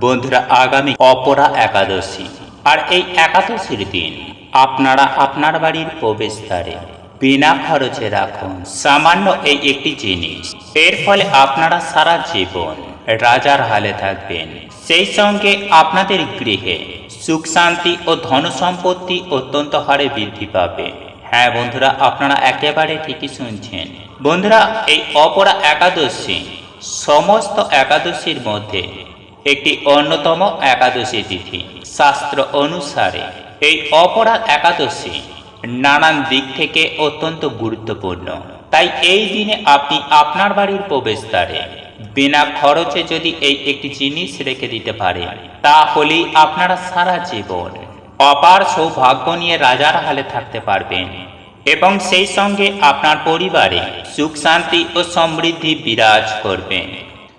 বন্ধুরা, আগামী অপরা একাদশী। আর এই একাদশীর দিন আপনারা আপনার বাড়ির প্রবেশদ্বারে বিনা খরচে রাখুন। সামান্য এই একটি জিনিস। এর ফলে আপনারা সারা জীবন রাজার হালে থাকবেন। সেই সঙ্গে আপনাদের গৃহে সুখ শান্তি ও ধন সম্পত্তি অত্যন্ত হারে বৃদ্ধি পাবে। হ্যাঁ বন্ধুরা, আপনারা একেবারে ঠিকই শুনছেন। বন্ধুরা, এই অপরা একাদশী সমস্ত একাদশীর মধ্যে একটি অন্যতম একাদশী তিথি। শাস্ত্র অনুসারে এই অপরাধ একাদশী নানান দিক থেকে অত্যন্ত গুরুত্বপূর্ণ। তাই এই দিনে আপনি আপনার বাড়ির প্রবেশদ্বারে বিনা খরচে যদি এই একটি জিনিস রেখে দিতে পারেন, তাহলেই আপনারা সারা জীবন অপার সৌভাগ্য নিয়ে রাজার হালে থাকতে পারবেন এবং সেই সঙ্গে আপনার পরিবারে সুখ, শান্তি ও সমৃদ্ধি বিরাজ করবেন।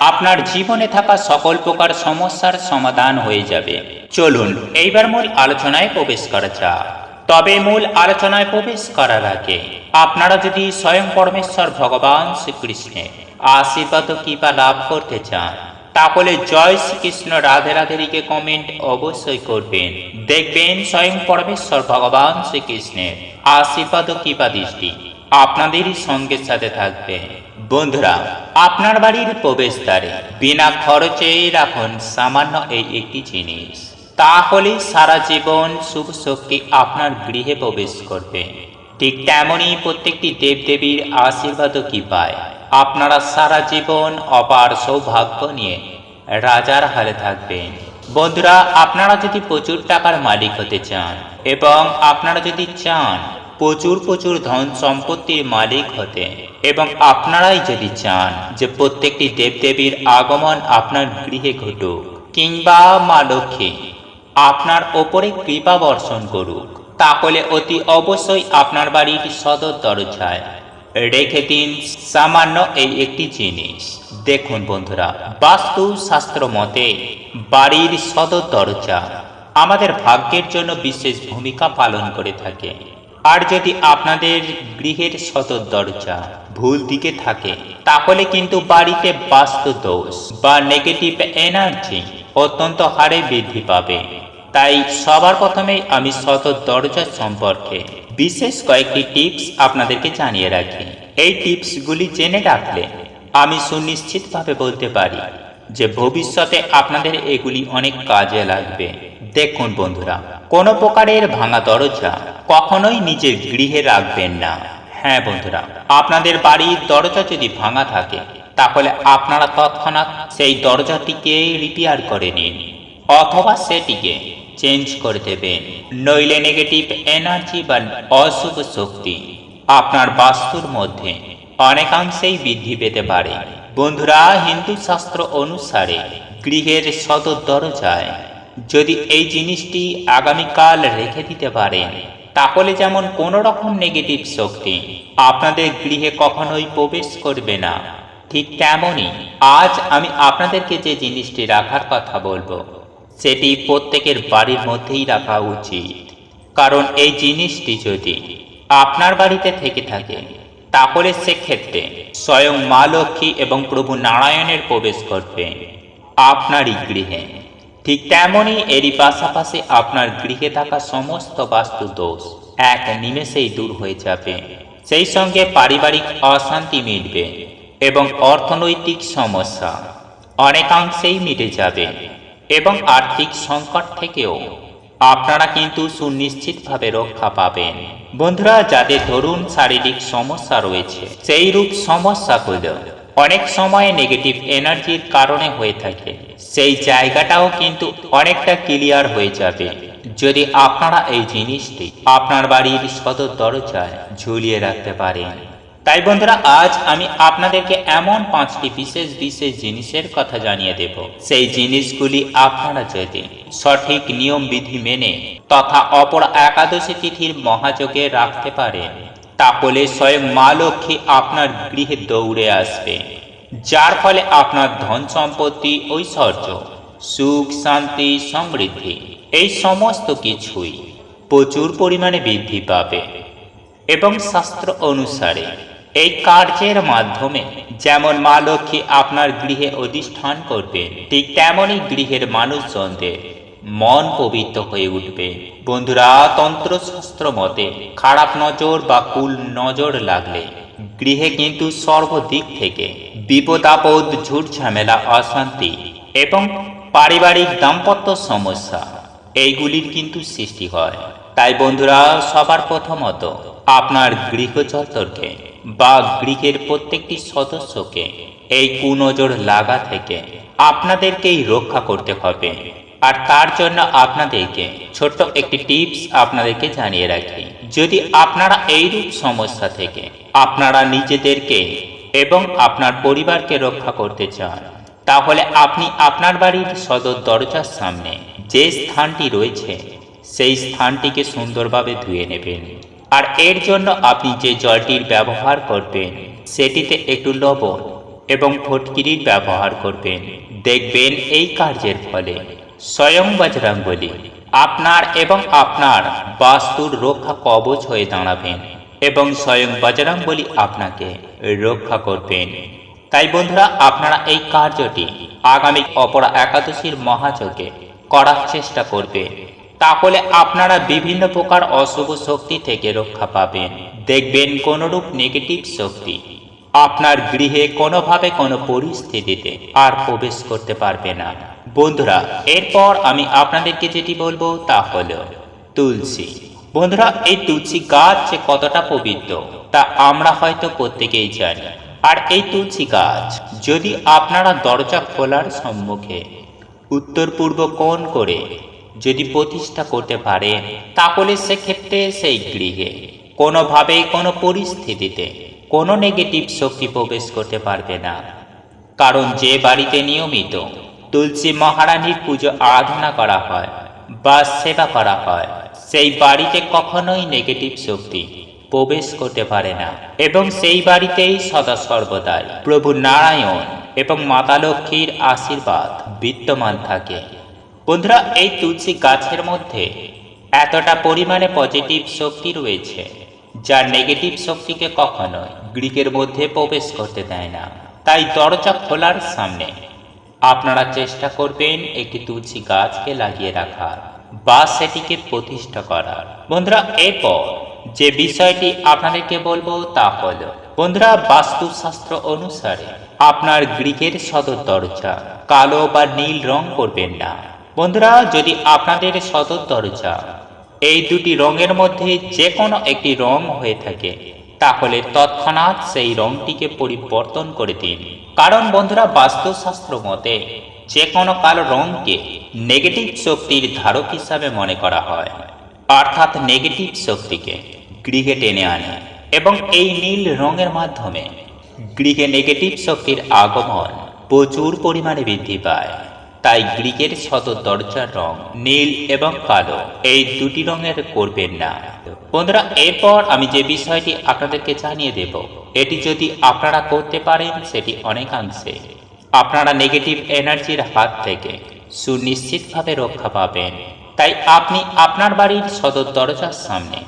আপনার জীবনে থাকা সকল প্রকার সমস্যার সমাধান হয়ে যাবে। চলুন, এইবার মূল আলোচনায় প্রবেশ করা যাক। তবে মূল আলোচনায় প্রবেশ করার আগে, আপনারা যদি স্বয়ং পরমেশ্বর ভগবান শ্রীকৃষ্ণের আশীর্বাদ কৃপা লাভ করতে চান, তাহলে জয় শ্রীকৃষ্ণ রাধে রাধে লিখে কমেন্ট অবশ্যই করবেন। দেখবেন স্বয়ং পরমেশ্বর ভগবান শ্রীকৃষ্ণের আশীর্বাদ ও দৃষ্টি আপনাদেরই সঙ্গে সাথে থাকবে। বন্ধুরা, আপনার বাড়ির প্রবেশদ্বারে বিনা খরচে রাখুন সামান্য এই একটি জিনিস। তাহলে সারা জীবন শুভ শক্তি আপনার গৃহে প্রবেশ করবে। ঠিক তেমনই প্রত্যেকটি দেবদেবীর আশীর্বাদ কি পায়? আপনারা সারা জীবন অপার সৌভাগ্য নিয়ে রাজার হালে থাকবেন। বন্ধুরা, আপনারা যদি প্রচুর টাকার মালিক হতে চান এবং আপনারা যদি চান প্রচুর প্রচুর ধন সম্পত্তির মালিক হতে এবং আপনারাই যদি চান যে প্রত্যেকটি দেবদেবীর আগমন আপনার গৃহে ঘটুক কিংবা মা লক্ষ্মী, আপনার ওপরে কৃপা বর্ষণ করুক, তাহলে অতি অবশ্যই আপনার বাড়ির সদর দরজায় রেখে দিন সামান্য এই একটি জিনিস। দেখুন বন্ধুরা, বাস্তু শাস্ত্র মতে বাড়ির সদর দরজা আমাদের ভাগ্যের জন্য বিশেষ ভূমিকা পালন করে থাকে। আর যদি আপনাদের গৃহের সদর দরজা ভুল দিকে থাকে, তাহলে কিন্তু বাড়িতে বাস্তু দোষ বা নেগেটিভ এনার্জি অত্যন্ত হারে বৃদ্ধি পাবে। তাই সবার প্রথমেই আমি সদর দরজা সম্পর্কে বিশেষ কয়েকটি টিপস আপনাদেরকে জানিয়ে রাখি। এই টিপসগুলি জেনে রাখলে আমি সুনিশ্চিতভাবে বলতে পারি যে ভবিষ্যতে আপনাদের এগুলি অনেক কাজে লাগবে। দেখুন বন্ধুরা। কোনো প্রকারের ভাঙা দরজা কখনোই নিজের গৃহে রাখবেন না। হ্যাঁ বন্ধুরা, আপনাদের বাড়ির দরজা যদি ভাঙা থাকে, তাহলে আপনারা তৎক্ষণাৎ সেই দরজাটিকে রিপেয়ার করে নিন, অথবা সেটিকে চেঞ্জ করে দেবেন। নইলে নেগেটিভ এনার্জি বা অশুভ শক্তি আপনার বাস্তুর মধ্যে অনেকাংশেই বৃদ্ধি পেতে পারে। বন্ধুরা, হিন্দু শাস্ত্র অনুসারে গৃহের সদর দরজায় যদি এই জিনিসটি আগামীকাল রেখে দিতে পারেন তাহলে যেমন কোনো রকম নেগেটিভ শক্তি আপনাদের গৃহে কখনোই প্রবেশ করবে না। ঠিক তেমনই আজ আমি আপনাদেরকে যে জিনিসটি রাখার কথা বলব, সেটি প্রত্যেকের বাড়ির মধ্যেই রাখা উচিত। কারণ এই জিনিসটি যদি আপনার বাড়িতে থেকে থাকে, তাহলে সেক্ষেত্রে স্বয়ং মা লক্ষ্মী এবং প্রভু নারায়ণের প্রবেশ করবে আপনারই গৃহে। ঠিক তেমনই এরই পাশাপাশি আপনার গৃহে থাকা সমস্ত বাস্তু দোষ এক নিমেষেই দূর হয়ে যাবে। সেই সঙ্গে পারিবারিক অশান্তি মিটবে এবং অর্থনৈতিক সমস্যা অনেকাংশেই মিটে যাবে এবং আর্থিক সংকট থেকেও আপনারা কিন্তু সুনিশ্চিতভাবে রক্ষা পাবেন। বন্ধুরা, যাদের ধরুন শারীরিক সমস্যা রয়েছে সেই রূপ সমস্যাগুলো অনেক সময় নেগেটিভ এনার্জির কারণে হয়ে থাকে। সেই জায়গাটাও কিন্তু অনেকটা ক্লিয়ার হয়ে যাবে। যদি আপনারা এই জিনিসটি আপনার বাড়ির সদর দরজায় ঝুলিয়ে রাখতে পারেন। তাই বন্ধুরা, আজ আমি আপনাদেরকে এমন পাঁচটি বিশেষ বিশেষ জিনিসের কথা জানিয়ে দেব। সেই জিনিসগুলি আপনারা যদি সঠিক নিয়ম, বিধি মেনে তথা অপর একাদশী তিথির মহাযোগে রাখতে পারেন তাহলে স্বয়ং মা লক্ষ্মী আপনার গৃহে দৌড়ে আসবে, যার ফলে আপনার ধন সম্পত্তি, ঐশ্বর্য, সুখ, শান্তি, সমৃদ্ধি, এই সমস্ত কিছুই প্রচুর পরিমাণে বৃদ্ধি পাবে। এবং শাস্ত্র অনুসারে এই কার্যের মাধ্যমে যেমন মা লক্ষ্মী আপনার গৃহে অধিষ্ঠান করবেন, ঠিক তেমনই গৃহের মানুষজনদের মন পবিত্র হয়ে উঠবে। বন্ধুরা, তন্ত্রশাস্ত্র মতে খারাপ নজর বা কুল নজর লাগলে গৃহে কিন্তু সর্বদিক থেকে বিপদ, আপদ, ঝুট ঝামেলা, অশান্তি এবং পারিবারিক দাম্পত্য সমস্যা এইগুলির কিন্তু সৃষ্টি হয়। তাই বন্ধুরা, সবার প্রথমত আপনার গৃহ চত্বরকে বা গৃহের প্রত্যেকটি সদস্যকে এই কুনজর লাগা থেকে আপনাদেরকেই রক্ষা করতে হবে। আর তার জন্য আপনাদেরকে ছোট্ট একটি টিপস আপনাদেরকে জানিয়ে রাখি। যদি আপনারা এইরূপ সমস্যা থেকে আপনারা নিজেদেরকে এবং আপনার পরিবারকে রক্ষা করতে চান, তাহলে আপনি আপনার বাড়ির সদর দরজার সামনে যে স্থানটি রয়েছে, সেই স্থানটিকে সুন্দরভাবে ধুয়ে নেবেন। আর এর জন্য আপনি যে জলটির ব্যবহার করবেন, সেটিতে একটু লবণ এবং ফটকিরির ব্যবহার করবেন। দেখবেন এই কার্যের ফলে স্বয়ং বজরঙ্গলী আপনার এবং আপনার বাস্তুর রক্ষা কবচ হয়ে দাঁড়াবেন এবং স্বয়ং বজরঙ্গলী আপনাকে রক্ষা করবেন। তাই বন্ধুরা, আপনারা এই কার্যটি আগামী অপরা একাদশীর মহাযজ্ঞে করার চেষ্টা করবেন তাহলে আপনারা বিভিন্ন প্রকার অশুভ শক্তি থেকে রক্ষা পাবেন। দেখবেন কোনরূপ নেগেটিভ শক্তি আপনার গৃহে কোনোভাবে কোনো পরিস্থিতিতে আর প্রবেশ করতে পারবে না। বন্ধুরা, এরপর আমি আপনাদেরকে যেটি বলব তা হল তুলসী। বন্ধুরা, এই তুলসী গাছ যে কতটা পবিত্র, তা আমরা হয়তো প্রত্যেকেই জানি। আর এই তুলসী গাছ, যদি আপনারা দরজা খোলার সম্মুখে উত্তর পূর্ব কোণ করে যদি প্রতিষ্ঠা করতে পারেন, তাহলে সেক্ষেত্রে সেই গৃহে কোনোভাবেই কোনো পরিস্থিতিতে কোনো নেগেটিভ শক্তি প্রবেশ করতে পারবে না। কারণ যে বাড়িতে নিয়মিত তুলসী মহারানীর পুজো আরাধনা করা হয় বা সেবা করা হয়, সেই বাড়িতে কখনোই নেগেটিভ শক্তি প্রবেশ করতে পারে না এবং সেই বাড়িতেই সদা সর্বদাই প্রভু নারায়ণ এবং মাতা লক্ষ্মীর আশীর্বাদ বিদ্যমান থাকে। বন্ধুরা, এই তুলসী গাছের মধ্যে এতটা পরিমাণে পজিটিভ শক্তি রয়েছে যা নেগেটিভ শক্তিকে কখনোই গ্রিকের মধ্যে প্রবেশ করতে দেয় না। তাই দরজা খোলার সামনে আপনারা চেষ্টা করবেন একটি তুলসী গাছকে লাগিয়ে রাখার বা সেটিকে প্রতিষ্ঠা করার। বন্ধুরা, এরপর যে বিষয়টি আপনাদেরকে বলব তা হল, বন্ধুরা, বাস্তুশাস্ত্র অনুসারে আপনার গ্রিকের সদর দরজা কালো বা নীল রং করবেন না। বন্ধুরা, যদি আপনাদের সদর দরজা এই দুটি রঙের মধ্যে যে কোনো একটি রং হয়ে থাকে। তাহলে তৎক্ষণাৎ সেই রংটিকে পরিবর্তন করে দিন। কারণ বন্ধুরা, বাস্তুশাস্ত্র মতে যে কোনো কালো রংকে নেগেটিভ শক্তির ধারক হিসাবে মনে করা হয়। অর্থাৎ নেগেটিভ শক্তিকে গৃহে টেনে আনে এবং এই নীল রঙের মাধ্যমে গৃহে নেগেটিভ শক্তির আগমন প্রচুর পরিমাণে বৃদ্ধি পায়। তাই গ্রিকের সদর দরজার রং নীল এবং কালো। এই দুটি রঙের করবেন না। বন্ধুরা, এরপর আমি যে বিষয়টি আপনাদেরকে জানিয়ে দেব, এটি যদি আপনারা করতে পারেন, সেটি অনেকাংশে আপনারা নেগেটিভ এনার্জির হাত থেকে সুনিশ্চিতভাবে রক্ষা পাবেন। তাই আপনি আপনার বাড়ির সদর দরজার সামনে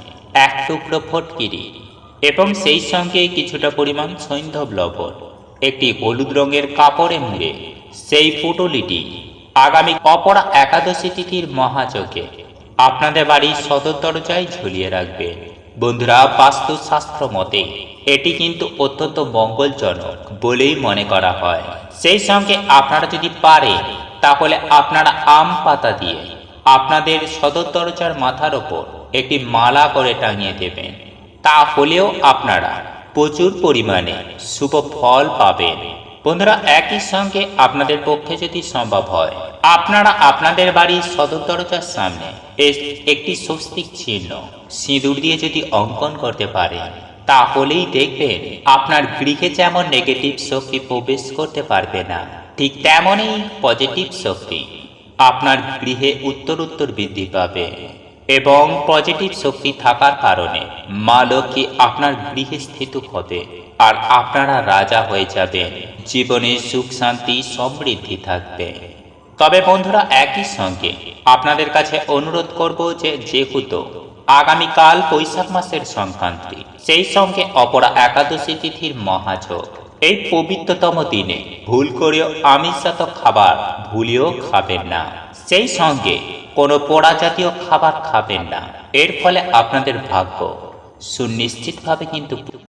এক টুকরো ফটকিরি এবং সেই সঙ্গে কিছুটা পরিমাণ সৈন্ধব লবণ, একটি হলুদ রঙের কাপড়ে মুড়ে সেই পুটলিটি আগামী অপরা একাদশী তিথির মহাযজ্ঞে আপনাদের বাড়ির সদর দরজায় ঝুলিয়ে রাখবেন বন্ধুরা, বাস্তুশাস্ত্র মতে, এটি কিন্তু অত্যন্ত মঙ্গলজনক বলেই মনে করা হয়। সেই সঙ্গে আপনারা যদি পারেন, তাহলে আপনারা আম পাতা দিয়ে আপনাদের সদর দরজার মাথার ওপর একটি মালা করে টাঙিয়ে দেবেন। তাহলেও আপনারা প্রচুর পরিমাণে শুভ ফল পাবেন। বন্ধুরা, একই সঙ্গে আপনাদের পক্ষে যদি সম্ভব হয়, আপনারা আপনাদের বাড়ির সদর দরজার সামনে একটি স্বস্তিক চিহ্ন, সিঁদুর দিয়ে যদি অঙ্কন করতে পারেন, তাহলেই দেখবেন আপনার গৃহে যেমন নেগেটিভ শক্তি প্রবেশ করতে পারবে না, ঠিক তেমনই পজিটিভ শক্তি আপনার গৃহে উত্তর উত্তর বৃদ্ধি পাবে এবং পজিটিভ শক্তি থাকার কারণে মা লক্ষ্মী আপনার গৃহে স্থিত হবে। আর আপনারা রাজা হয়ে যাবেন। জীবনে সুখ, শান্তি সমৃদ্ধি থাকবে। তবে বন্ধুরা, একই সঙ্গে আপনাদের কাছে অনুরোধ করব যে, যেহেতু আগামীকাল বৈশাখ মাসের সংক্রান্তি, সেই সঙ্গে অপরা একাদশী তিথির মহাযোগ। এই পবিত্রতম দিনে ভুল করেও আমিষজাত খাবার ভুলেও খাবেন না। সেই সঙ্গে কোনো পোড়া জাতীয় খাবার খাবেন না। এর ফলে আপনাদের ভাগ্য সুনিশ্চিতভাবে কিন্তু